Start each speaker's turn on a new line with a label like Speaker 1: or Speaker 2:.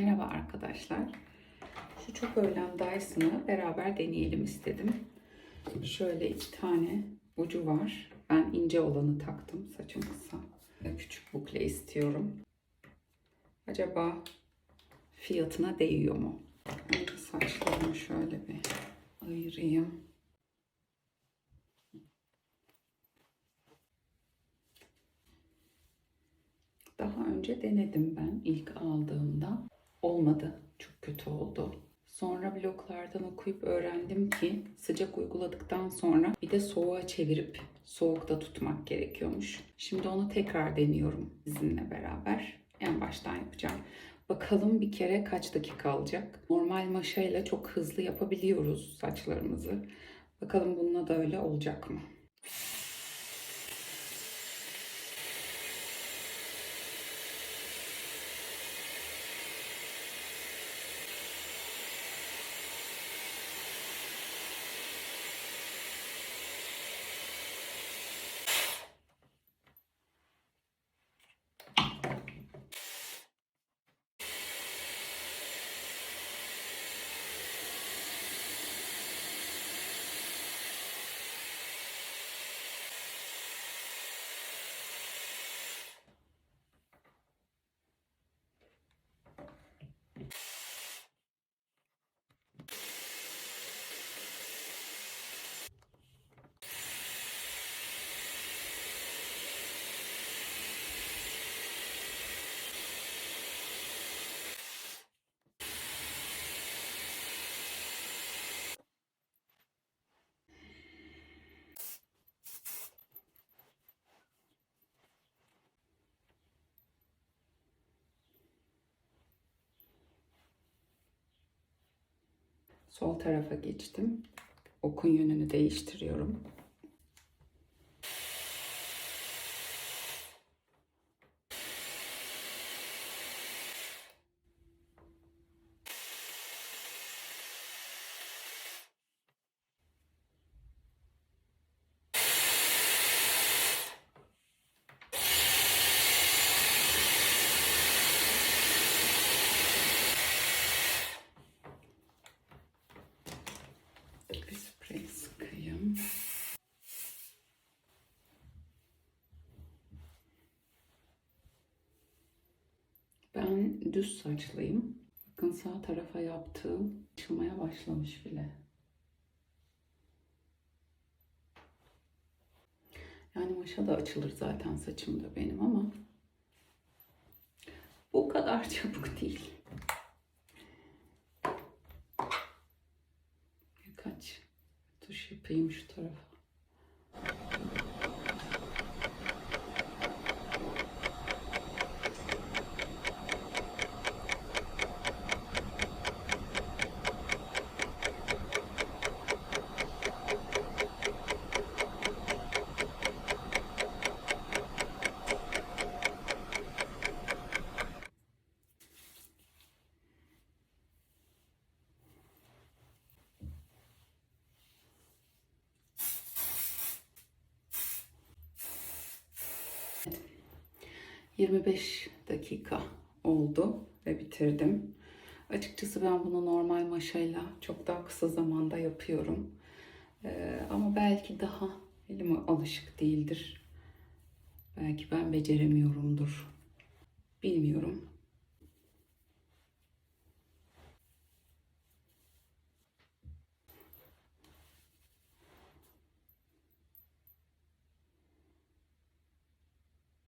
Speaker 1: Merhaba arkadaşlar. Şu çok öğlen Dyson'ı beraber deneyelim istedim. Şöyle iki tane ucu var. Ben ince olanı taktım. Saçım kısa. Küçük bukle istiyorum. Acaba fiyatına değiyor mu? Önce saçlarımı şöyle bir ayırayım. Daha önce denedim ben ilk aldığımda. Olmadı. Çok kötü oldu. Sonra bloglardan okuyup öğrendim ki sıcak uyguladıktan sonra bir de soğuğa çevirip soğukta tutmak gerekiyormuş. Şimdi onu tekrar deniyorum sizinle beraber. En baştan yapacağım. Bakalım bir kere kaç dakika alacak. Normal maşayla çok hızlı yapabiliyoruz saçlarımızı. Bakalım bununla da öyle olacak mı? Sol tarafa geçtim. Okun yönünü değiştiriyorum. Ben düz saçlıyım. Bakın sağ tarafa yaptığım açılmaya başlamış bile. Yani maşa da açılır zaten saçımda benim ama bu kadar çabuk değil. Birkaç tuş yapayım şu tarafa. 25 dakika oldu ve bitirdim. Açıkçası ben bunu normal maşayla çok daha kısa zamanda yapıyorum. Ee, ama belki daha elime alışık değildir. Belki ben beceremiyorumdur. Bilmiyorum.